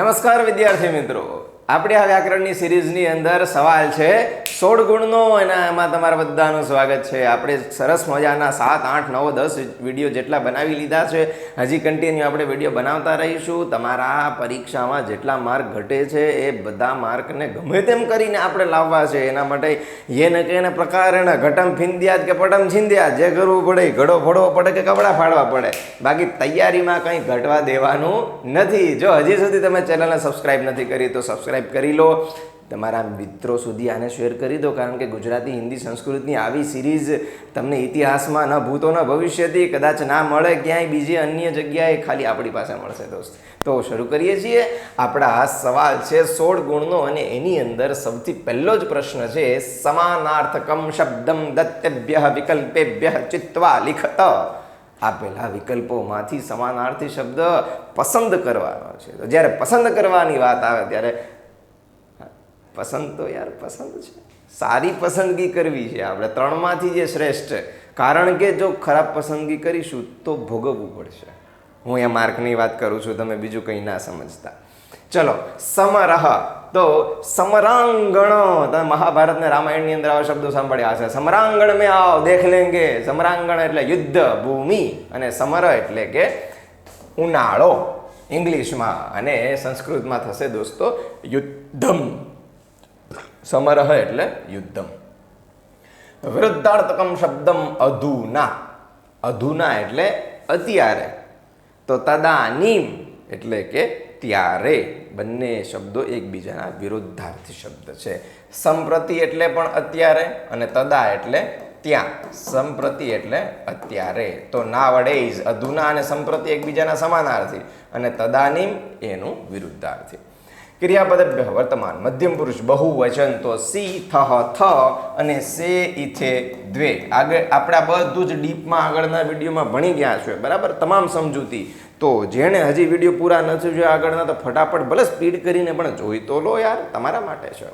નમસ્કાર વિદ્યાર્થી મિત્રો. આપણે આ વ્યાકરણની સિરીઝની અંદર સવાલ છે સોળ ગુણનો અને એમાં તમારા બધાનું સ્વાગત છે. આપણે સરસ મજાના સાત, આઠ, નવ, દસ વીડિયો જેટલા બનાવી લીધા છે. હજી કન્ટિન્યુ આપણે વીડિયો બનાવતા રહીશું. તમારા પરીક્ષામાં જેટલા માર્ક ઘટે છે એ બધા માર્કને ગમે તેમ કરીને આપણે લાવવા છે. એના માટે યેને કે એને પ્રકારેણ ઘટમ ફિંદ્યા કે પટમ છિંદ્યા જે કરવું પડે ઘડો ફોડવો પડે કે કપડાં ફાડવા પડે. બાકી તૈયારીમાં કંઈ ઘટવા દેવાનું નથી. જો હજી સુધી તમે ચેનલને સબસ્ક્રાઈબ નથી કરી તો સબસ્ક્રાઈબ કરી લો. તમારા મિત્રો સુધી આને શેર કરી દો, કારણ કે ગુજરાતી, હિન્દી સંસ્કૃતની આવી સિરીઝ તમને ઇતિહાસમાં ન ભૂતો, ન ભવિષ્યથી કદાચ ના મળે, ક્યાંય બીજી અન્ય જગ્યાએ ખાલી આપણી પાસે મળશે દોસ્ત. તો શરૂ કરીએ છીએ. આપણા સવાલ છે સોળ ગુણનો અને એની અંદર સૌથી પહેલો જ પ્રશ્ન છે, સમાનાર્થકમ શબ્દમ દત્તભ્ય વિકલ્પેભ્ય ચિત્વા લિખત. આપેલા વિકલ્પોમાંથી સમાનાર્થી શબ્દ પસંદ કરવાનો છે. તો જ્યારે પસંદ કરવાની વાત આવે, ત્યારે પસંદ તો યાર, પસંદ છે. સારી પસંદગી કરવી છે. આપણે ત્રણમાંથી જે શ્રેષ્ઠ, કારણ કે જો ખરાબ પસંદગી કરીશું તો ભોગવવું પડશે. હું એ માર્કની વાત કરું છું, તમે બીજું કંઈ ના સમજતા. ચલો, સમરહ. તો સમરાંગણ, તમે મહાભારત રામાયણની અંદર આવા શબ્દો સાંભળ્યા હશે. સમરાંગણ મેં આવ, દેખ લેંગે. સમરાંગણ એટલે યુદ્ધ, ભૂમિ અને સમર એટલે કે ઉનાળો. ઇંગ્લિશમાં અને સંસ્કૃતમાં થશે દોસ્તો, યુદ્ધમ. સમરહ એટલે યુદ્ધમ. વૃદ્ધાર્થકમ શબ્દમ અધુના. અધુના એટલે અત્યારે. તો તદાનીમ એટલે કે ત્યારે. બંને શબ્દો એકબીજાના વિરુદ્ધાર્થી શબ્દ છે. સંપ્રતિ એટલે પણ અત્યારે અને તદા એટલે ત્યાં. સંપ્રતિ એટલે અત્યારે. તો ના વડે અધુના અને સંપ્રતિ એકબીજાના સમાનાર્થી. અને તદાનીમ એનું વિરુદ્ધાર્થી. ક્રિયાપદ વર્તમાન મધ્યમ પુરુષ બહુવચન તો સી થહ થ અને સે ઇથે દ્વે. આગળ આપણા બધું જ ડીપમાં આગળના વિડીયોમાં ભણી ગયા છે. બરાબર? તમામ સમજૂતી. તો જેણે હજી વીડિયો પૂરા નથી જોયા આગળના, તો ફટાફટ ભલે સ્પીડ કરીને પણ જોઈ તો લો યાર, તમારા માટે છે.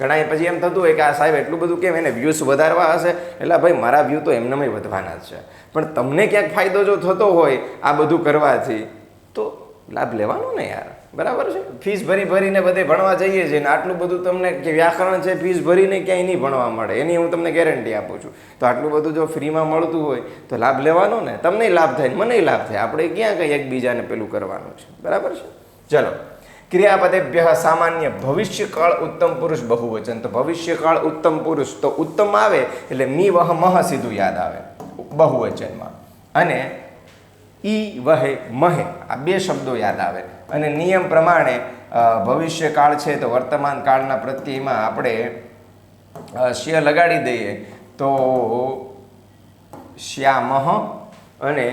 ઘણા પછી એમ થતું હોય કે આ સાહેબ એટલું બધું કેમ એને વ્યૂઝ વધારવા હશે? એટલે ભાઈ, મારા વ્યૂ તો એમનેમ વધવાના જ છે. પણ તમને ક્યાંક ફાયદો જો થતો હોય આ બધું કરવાથી, તો લાભ લેવાનો ને યાર. બરાબર છે? ફીસ ભરી ભરીને બધે ભણવા જઈએ છીએ ને આટલું બધું તમને કે વ્યાકરણ છે, ફીસ ભરીને ક્યાંય નહીં ભણવા મળે. એની હું તમને ગેરંટી આપું છું. તો આટલું બધું જો ફ્રીમાં મળતું હોય, તો લાભ લેવાનો ને? તમને લાભ થાય મને લાભ થાય. આપણે ક્યાં કંઈ એકબીજાને પેલું કરવાનું છે? બરાબર છે? ચલો. ક્રિયાપદેભ્ય સામાન્ય ભવિષ્યકાળ ઉત્તમ પુરુષ બહુવચન. તો ભવિષ્યકાળ ઉત્તમ પુરુષ તો ઉત્તમ આવે એટલે મી વહ મહ સીધું યાદ આવે બહુવચનમાં. અને ઈ વહે મહે. આ બે શબ્દો યાદ આવે. અને નિયમ પ્રમાણે ભવિષ્યકાળ છે તો વર્તમાન કાળના પ્રત્યયમાં આપણે શ્ય લગાડી દઈએ તો શ્યામહ અને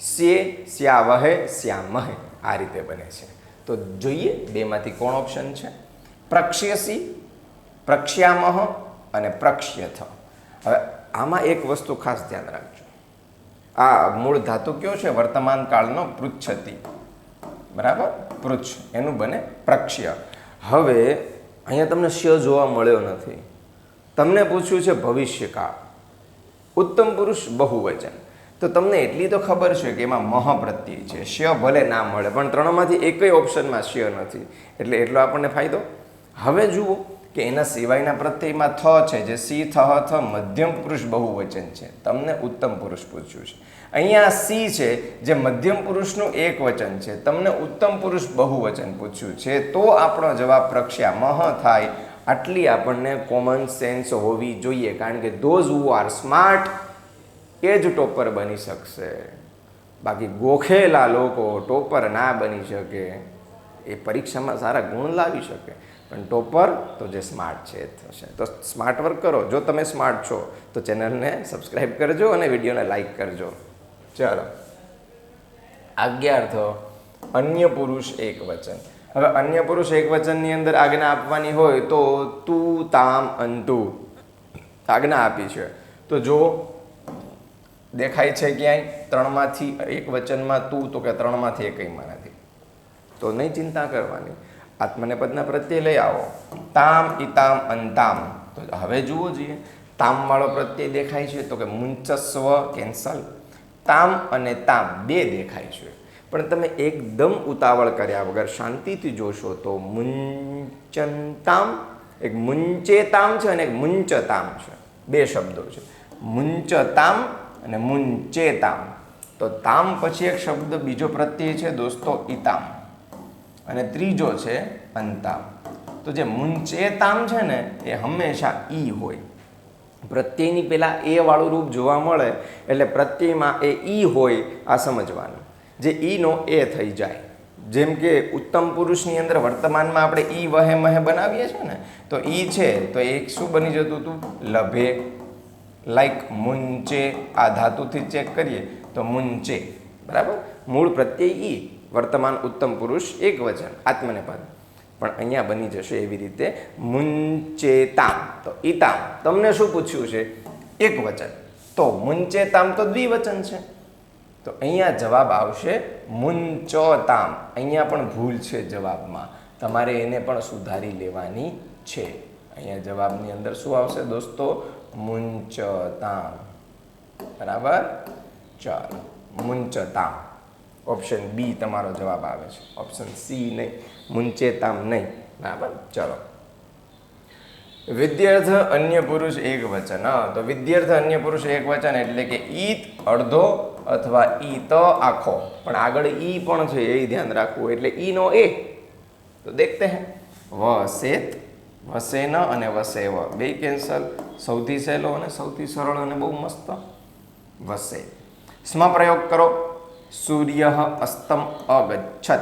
સે શ્યાવહે શ્યામહે આ રીતે બને છે. તો જોઈએ બેમાંથી કોણ ઓપ્શન છે? પ્રક્ષ્યસી, પ્રક્ષ્યામહ અને પ્રક્ષ્યથ. હવે આમાં એક વસ્તુ ખાસ ધ્યાન રાખજો. આ મૂળ ધાતુ કયો છે? વર્તમાન કાળનો પૃચ્છતી. બરાબર? પૃચ્છ. એનું બને પ્રક્ષ્ય. હવે, અહીંયા તમને શ જોવા મળ્યો નથી. તમને પૂછ્યું છે ભવિષ્યકાળ ઉત્તમ પુરુષ બહુવચન. તો તમને એટલી તો ખબર છે કે એમાં મહ છે. શ્ય ભલે ના મળે, પણ ત્રણમાંથી એકય ઓપ્શનમાં શ્ય નથી. એટલે એટલો આપણને ફાયદો? હવે જુઓ. કે એના સિવાયના પ્રત્યયમાં થ છે, જે સી, થ થ, મધ્યમ પુરુષ બહુવચન છે. તમને ઉત્તમ પુરુષ પૂછ્યું છે. અહીંયા સી છે, જે મધ્યમ પુરુષનું એક વચન છે. તમને ઉત્તમ પુરુષ બહુવચન પૂછ્યું છે. તો આપણો જવાબ પ્રક્ષ્યા, મહ થાય. આટલી આપણને કોમન સેન્સ હોવી જોઈએ, કારણ કે ધોઝ હુ આર સ્માર્ટ એ જ ટોપર બની શકશે. બાકી ગોખેલા લોકો ટોપર ના બની શકે. એ પરીક્ષામાં સારા ગુણ લાવી શકે. પણ ટોપર તો જે સ્માર્ટ છે એ થશે. તો સ્માર્ટ વર્ક કરો. જો તમે સ્માર્ટ છો, તો ચેનલને સબસ્ક્રાઈબ કરજો અને વિડીયોને લાઈક કરજો. ચાલો. આજ્ઞાર્થ, અન્ય પુરુષ એક વચન. હવે અન્ય પુરુષ એક વચનની અંદર આજ્ઞા આપવાની હોય તો તું તામ અંતુ. આજ્ઞા આપી છે. તો જો દેખાય છે ક્યાંય, ત્રણમાંથી એક વચનમાં તું, તો કે ત્રણમાંથી એકયમાં નથી તો નહીં ચિંતા કરવાની. આત્મનેપદના પ્રત્યે લઈ આવો. તામ ઇતામ અંતામ તો હવે જુઓ જોઈએ. તામવાળો પ્રત્યય દેખાય છે તો કે મુંચસ્વ, કેન્સલ. તામ અને તામ બે દેખાય છે. પણ તમે એકદમ ઉતાવળ કર્યા વગર શાંતિથી જોશો તો મુંચનતામ એક મુંચેતામ છે અને એક મુંચતામ છે. બે શબ્દો છે. મુંચતામ અને મુંચેતામ તો તામ પછી એક શબ્દ બીજો પ્રત્યય છે, દોસ્તો ઇતામ અને ત્રીજો છે અંતામ. તો જે મુંચેતામ છે ને, એ હંમેશા ઈ હોય. પ્રત્યયની પહેલાં એ વાળું રૂપ જોવા મળે, એટલે પ્રત્યયમાં એ ઈ હોય આ સમજવાનું. જે ઈનો એ થઈ જાય. જેમ કે ઉત્તમ પુરુષની અંદર વર્તમાનમાં આપણે ઈ વહે મહે બનાવીએ છીએ ને, તો ઈ છે, તો એક શું બની જતું હતું? લભે. લાઈક મુંચે. આ ધાતુથી ચેક કરીએ, તો મુંચે. બરાબર? મૂળ પ્રત્યય ઈ. વર્તમાન ઉત્તમ પુરુષ એક વચન આત્મનેપદ. પણ અહીંયા બની જશે એવી રીતે મુંચેતામ. તો ઈતામ, તમને શું પૂછ્યું છે? એક વચન તો મુંચેતામ તો દ્વિવચન છે. તો અહીંયા જવાબ આવશે મુંચોતામ. અહીંયા પણ ભૂલ છે જવાબમાં. તમારે એને પણ સુધારી લેવાની છે. અહીંયા જવાબની અંદર શું આવશે દોસ્તો? મુંચતામ. બરાબર? ચાલો. મુંચતામ. ઓપ્શન બી તમારો જવાબ આવે છે. ઓપ્શન સી નહીં. મુંચેતામ નહીં. બરાબર? ચલો. વિદ્યાર્થ અન્ય પુરુષ એક વચન. તો વિદ્યાર્થ અન્ય પુરુષ એક વચન એટલે કે ઈત અડધો અથવા ઈ ત આખો. પણ આગળ ઈ પણ છે, એ ધ્યાન રાખવું. એટલે ઈ નો એ. તો દેખતે હે. વસેત વસે ન અને વસે વ બે કેન્સલ. સૌથી સહેલો અને સૌથી સરળ અને બહુ મસ્ત. વસે સ્મ પ્રયોગ કરો. સૂર્ય અસ્તમ અગચ્છત.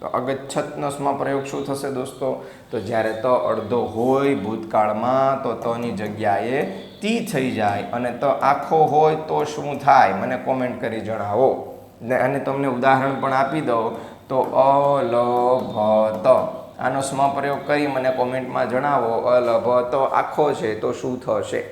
તો અગચ્છતનો સ્મ પ્રયોગ શું થશે દોસ્તો? તો જ્યારે ત અડધો હોય ભૂતકાળમાં, તો તની જગ્યાએ તી થઈ જાય અને ત આખો હોય તો શું થાય? મને કોમેન્ટ કરી જણાવો. ને અને તમને ઉદાહરણ પણ આપી દઉં. તો અલભત. આનો સ્મ પ્રયોગ કરી મને કોમેન્ટમાં જણાવો. અલભત આખો છે તો શું થશે?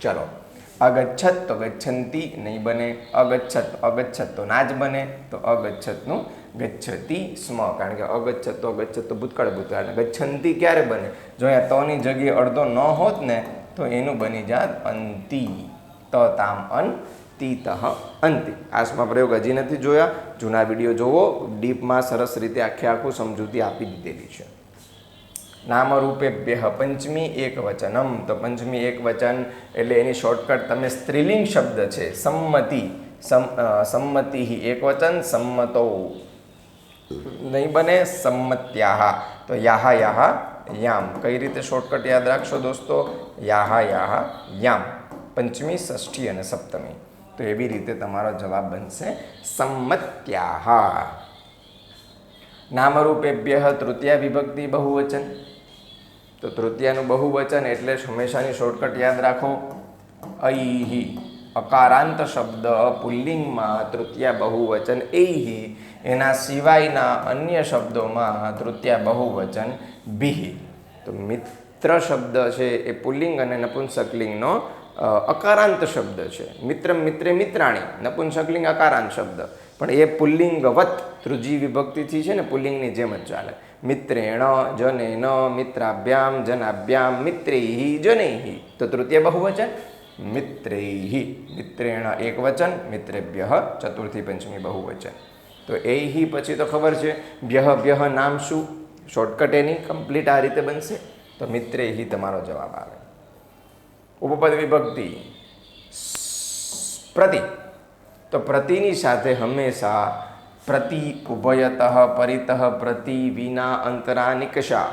ચલો. અગચ્છત તો ગચ્છંતી નહીં બને, અગચ્છત અગચ્છત તો ના જ બને, તો અગચ્છતનું ગચ્છતી સ્મ, કારણ કે અગચ્છત તો અગચ્છત તો ભૂતકાળ ભૂતકાળ ગચ્છંતી ક્યારે બને? જો અહીંયા તોની જગ્યાએ અડધો ન હોત ને, તો એનું બની જાત અંતી, ત તામ અન, તી તહ અંતિ. આ સ્મ પ્રયોગ હજી નથી જોયા. જૂના વીડિયો જોવો. ડીપમાં સરસ રીતે આખે આખું સમજૂતી આપી દીધેલી છે. નામરૂપેભ્ય પંચમી એક વચનમ તો પંચમી એક વચન એટલે એની શોર્ટકટ તમે સ્ત્રીલિંગ શબ્દ છે. સંમતિ, સમ સંમતિ એક વચન સંમતો. નહીં બને, સંમત્યાહા. તો યાહા યાહા યામ. કઈ રીતે શોર્ટકટ યાદ રાખશો દોસ્તો? યાહા યાહા યામ. પંચમી, ષષ્ઠી અને સપ્તમી. તો એવી રીતે તમારો જવાબ બનશે સંમત્યાહા. નામરૂપેભ્ય તૃતીય વિભક્તિ બહુવચન. તો તૃતીયાનું બહુવચન એટલે હંમેશાની શોર્ટકટ યાદ રાખો. અઈહી અકારાંત શબ્દ, પુલ્લિંગમાં તૃતીય બહુવચન એહી એના સિવાયના અન્ય શબ્દોમાં તૃતીય બહુવચન, બિહી. તો મિત્ર શબ્દ છે એ પુલ્લિંગ અને નપુંસકલિંગનો અકારાંત શબ્દ છે. મિત્ર મિત્રે મિત્રાણી, નપુંસકલિંગ અકારાંત શબ્દ. પણ એ પુલ્લિંગવત ત્રીજી વિભક્તિથી છે ને પુલ્લિંગની જેમ જ ચાલે. મિત્રેણ, જનેન, મિત્રાભ્યામ, જનાભ્યામ મિત્રે જનૈહી. તો તૃતીય બહુવચન? મિત્રૈહી. મિત્રેણ એક વચન, મિત્રેભ્ય ચતુર્થી પંચમી બહુવચન. તો એહી પછી તો ખબર છે ભ્યહ ભ્યહ નામ શું? શોર્ટકટ એની કમ્પ્લીટ આ રીતે બનશે. તો મિત્રેહી તમારો જવાબ આવે. ઉપપદ વિભક્તિ. પ્રતિ. તો પ્રતિની સાથે હંમેશા પ્રતિ ઉભયત પરિતઃ પ્રતિ વિના અંતરા નિકષા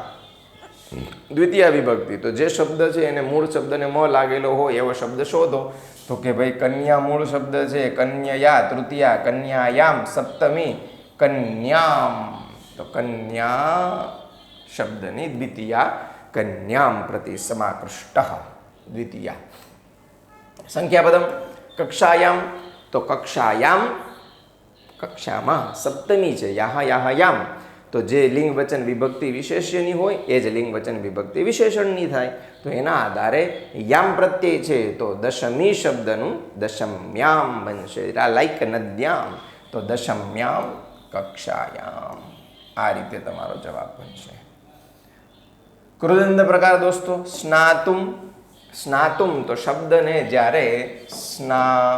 દ્વિતીય વિભક્તિ, તો જે શબ્દ છે એને મૂળ શબ્દને મ લાગેલો હોય એવો શબ્દ શોધો. તો કે ભાઈ, કન્યા મૂળ શબ્દ છે કન્યા તૃતીયા, કન્યાયામ સપ્તમી, કન્યામ. તો કન્યા શબ્દની દ્વિતીયા, કન્યામ પ્રતિ સમાકૃષ્ટ દ્વિતીયા. સંખ્યાપદમ, કક્ષાયામ તો કક્ષાયામ, કક્ષામાં સપ્તમી છે, યાહા યાહા યામ. તો જે લિંગ વચન વિભક્તિ વિશેષ્યની હોય, એ જ લિંગ વચન વિભક્તિ વિશેષણની થાય. તો એના આધારે યામ પ્રત્યય છે, તો દશમી શબ્દનું દશમ્યામ બનશે. લાઈક નદ્યામ, તો દશમ્યામ કક્ષાયામ. આ રીતે તમારો જવાબ બનશે. કૃદંત પ્રકાર દોસ્તો, સ્નાતુમ સ્નાતુમ તો શબ્દને જ્યારે સ્ના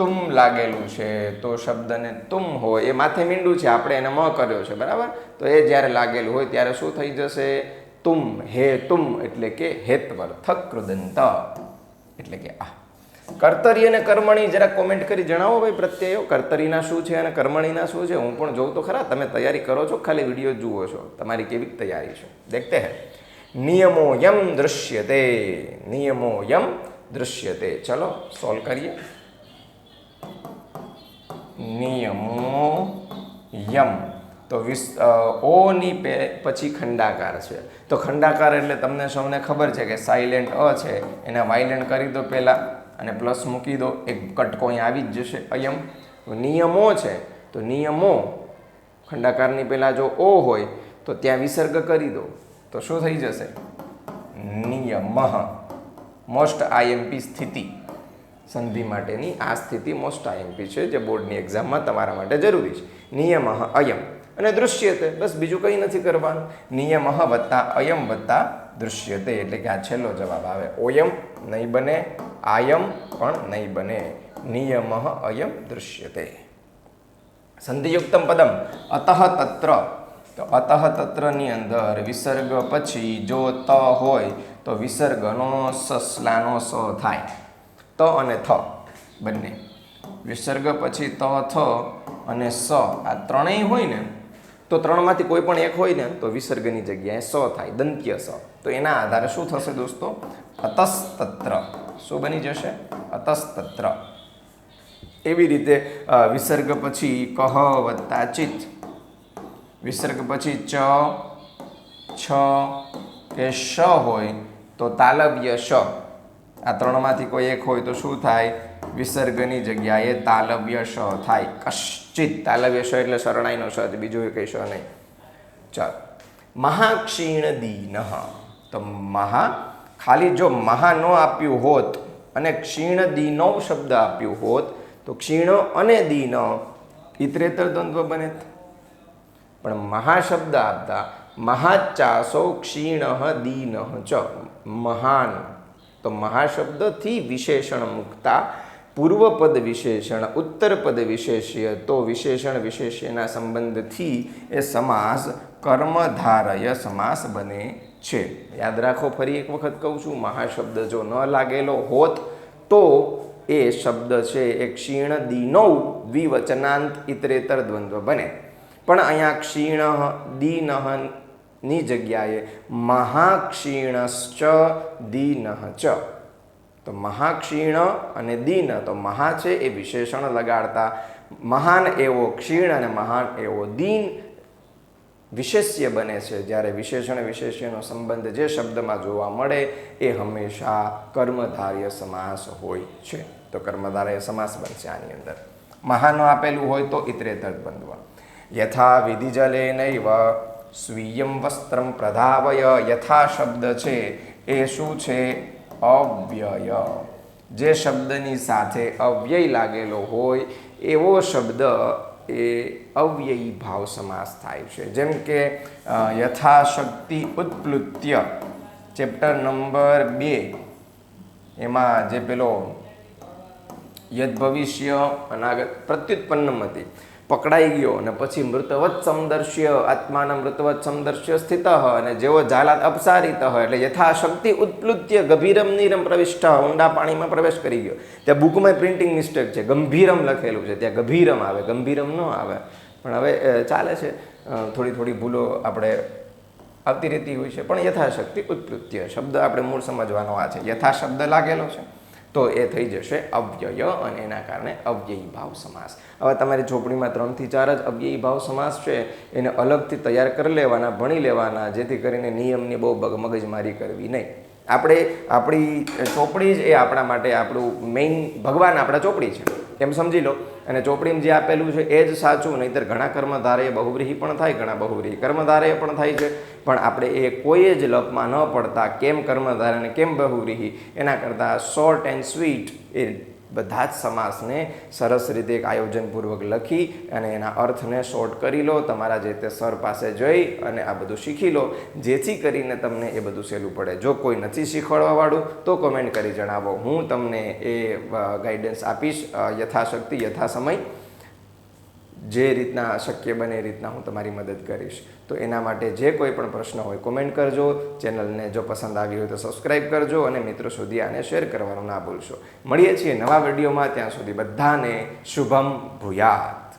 તુમ લાગેલું છે, તો શબ્દને તુમ હોય. એ માથે મીંડું છે, આપણે એને મ કર્યો છે, બરાબર? તો એ જ્યારે લાગેલું હોય, ત્યારે શું થઈ જશે? તુમ હે તુમ એટલે કે હેતવર થકૃદંત એટલે કે આ. કર્તરી અને કર્મણી, જરા કોમેન્ટ કરી જણાવો ભાઈ પ્રત્યયો. કર્તરીના શું છે અને કર્મણીના શું છે? હું પણ જોઉં તો ખરા. તમે તૈયારી કરો છો? ખાલી વીડિયો જુઓ છો. તમારી કેવી તૈયારી છે? દેખતે હે. નિયમો યમ દૃશ્યતે નિયમો યમ દૃશ્યતે ચલો સોલ્વ કરીએ. નિયમો યમ. તો વિસ ઓની પછી ખંડાકાર છે. તો ખંડાકાર એટલે તમને સૌને ખબર છે કે સાયલેન્ટ અ છે, એને વાયલેન્ટ કરી દો પહેલાં અને પ્લસ મૂકી દો. એક કટકો અહીં આવી જ જશે, અયમ. નિયમો છે, તો નિયમો. ખંડાકારની પહેલાં જો ઓ હોય, તો ત્યાં વિસર્ગ કરી દો. તો શું થઈ જશે? નિયમ. મોસ્ટ આઈએમપી સ્થિતિ. સંધિ માટેની આ સ્થિતિ મોસ્ટ આઈએમપી છે, જે બોર્ડની એક્ઝામમાં તમારા માટે જરૂરી છે. નિયમ અયમ. અને દૃશ્યતે, બસ બીજું કંઈ નથી કરવાનું. નિયમ વત્તા અયમ વત્તા દૃશ્યતે, એટલે કે આ છેલ્લો જવાબ આવે. ઓયમ નહીં બને, આયમ પણ નહીં બને. નિયમ અયમ દૃશ્યતે. સંધિયુક્તમ પદમ. અતઃ તત્ર. તો અતઃ તત્રની અંદર વિસર્ગ પછી જો ત હોય, તો વિસર્ગનો સસલાનો સ થાય. ત અને થ બંને. વિસર્ગ પછી ત, થ અને સ. આ ત્રણેય હોય ને, તો ત્રણમાંથી કોઈ પણ એક હોય ને, તો વિસર્ગની જગ્યાએ સ થાય, દંત્ય સ. તો એના આધારે શું થશે દોસ્તો? અતસ્તત્ર. શું બની જશે? અતસ્તત્ર. એવી રીતે વિસર્ગ પછી કહ વત્તા ચિત વિસર્ગ પછી ચ, છ કે શ હોય, તો તાલવ્ય શ. આ ત્રણમાંથી કોઈ એક હોય તો શું થાય? વિસર્ગની જગ્યાએ તાલવ્ય શ થાય. કશ્ચિત તાલવ્ય શ એટલે શરણાઈનો શ બીજું કંઈ શ નહીં. ચાલ. મહાક્ષીણ દીન. તો મહા, ખાલી જો મહા ન આપ્યું હોત અને ક્ષીણ દીનો શબ્દ આપ્યું હોત, તો ક્ષીણ અને દીન ઇતરેતર દ્વંદ્વ બને પણ મહાશબ્દ આપતા મહાચાસો ક્ષીણ દીન ચ. મહાન. તો મહાશબ્દથી વિશેષણ મૂકતા, પૂર્વપદ વિશેષણ, ઉત્તરપદ વિશેષ્ય, તો વિશેષણ વિશેષ્યના સંબંધથી એ સમાસ કર્મધારય સમાસ બને છે. યાદ રાખો, ફરી એક વખત કહું છું, મહાશબ્દ જો ન લાગેલો હોત તો એ શબ્દ છે, એ ક્ષીણ દીનૌ દ્વિવચનાંત ઇતરેતર દ્વંદ્વ બને. પણ અહીંયા ક્ષીણ, દીન ની જગ્યાએ મહાક્ષીણશ્ચ દીન ચ. તો મહાક્ષીણ અને દીન, તો મહા છે એ વિશેષણ લગાડતા. મહાન એવો ક્ષીણ અને મહાન એવો દીન વિશેષ્ય બને છે. જ્યારે વિશેષણ વિશેષ્યનો સંબંધ જે શબ્દમાં જોવા મળે એ હંમેશા કર્મધાર્ય સમાસ હોય છે. તો કર્મધાર્ય સમાસ બનશે આની અંદર. મહાનો આપેલું હોય તો ઇતરેતર બંધવા યથા વિધિજલે નૈવ સ્વીયમ વસ્ત્રમ પ્રધાવય યથા શબ્દ છે. એ શું છે? અવ્યય. જે શબ્દની સાથે અવ્યય લાગેલો હોય, એવો શબ્દ એ અવ્યયી ભાવ સમાસ થાય છે. જેમ કે યથાશક્તિ ઉત્પ્લુત્ય, ચેપ્ટર નંબર બે. એમાં જે પેલો યદ ભવિષ્ય અનાગત પ્રત્યુત્પન્નમ હતી પકડાઈ ગયો અને પછી મૃતવત સમદર્શ્ય આત્માના મૃતવત સમદર્શ્ય સ્થિત અને જેવો જાલાત અપસારિત એટલે યથાશક્તિ ઉત્પ્લુત્ય ગભીરમ નીરમ પ્રવિષ્ટ ઊંડા પાણીમાં પ્રવેશ કરી ગયો. ત્યાં બુકમાં પ્રિન્ટિંગ મિસ્ટેક છે, ગંભીરમ લખેલું છે, ત્યાં ગભીરમ આવે, ગંભીરમ ન આવે. પણ હવે ચાલે છે થોડી થોડી ભૂલો આપણે આવતી રહેતી હોય છે. પણ યથાશક્તિ ઉત્પૃત્ય શબ્દ આપણે મૂળ સમજવાનો આ છે. યથા શબ્દ લાગેલો છે. તો એ થઈ જશે અવ્યય અને એના કારણે અવ્યયી ભાવ સમાસ. હવે તમારી ચોપડીમાં ત્રણથી ચાર જ અવ્યયી ભાવ સમાસ છે, એને અલગથી તૈયાર કરી લેવાના, ભણી લેવાના, જેથી કરીને નિયમની બહુ મગજમારી કરવી નહીં. આપણે આપણી ચોપડી જ એ આપણા માટે આપણું મેઇન ભગવાન આપણા ચોપડી છે. એમ સમજી લો? અને ચોપડીમાં જે આપેલું છે, એ જ સાચું, નહીંતર ઘણા કર્મધારય બહુવ્રીહી પણ થાય, ઘણા બહુવ્રીહી કર્મધારય પણ થાય છે. પણ આપણે એ કોઈ જ લપમાં ન પડતા, કેમ કર્મધારય અને કેમ બહુવ્રીહી? એના કરતાં શોર્ટ એન્ડ સ્વીટ એ બધા જ સમાસને સરસ રીતે એક આયોજનપૂર્વક લખી અને એના અર્થને શોર્ટ કરી લો, તમારા જે તે સર પાસે જઈ અને આ બધું શીખી લો. જેથી કરીને તમને એ બધું સહેલું પડે. જો કોઈ નથી શીખવાડવાવાળું તો કોમેન્ટ કરી જણાવો. હું તમને એ ગાઈડન્સ આપીશ યથાશક્તિ, યથાસમય જે રીતના શક્ય બને એ રીતના હું તમારી મદદ કરીશ. તો એના માટે જે કોઈ પણ પ્રશ્ન હોય કોમેન્ટ કરજો. ચેનલને જો પસંદ આવી હોય તો સબસ્ક્રાઈબ કરજો અને મિત્રો સુધી આને શેર કરવાનું ના ભૂલશો. મળીએ છીએ નવા વિડીયોમાં ત્યાં સુધી બધાને શુભમ ભૂયાત.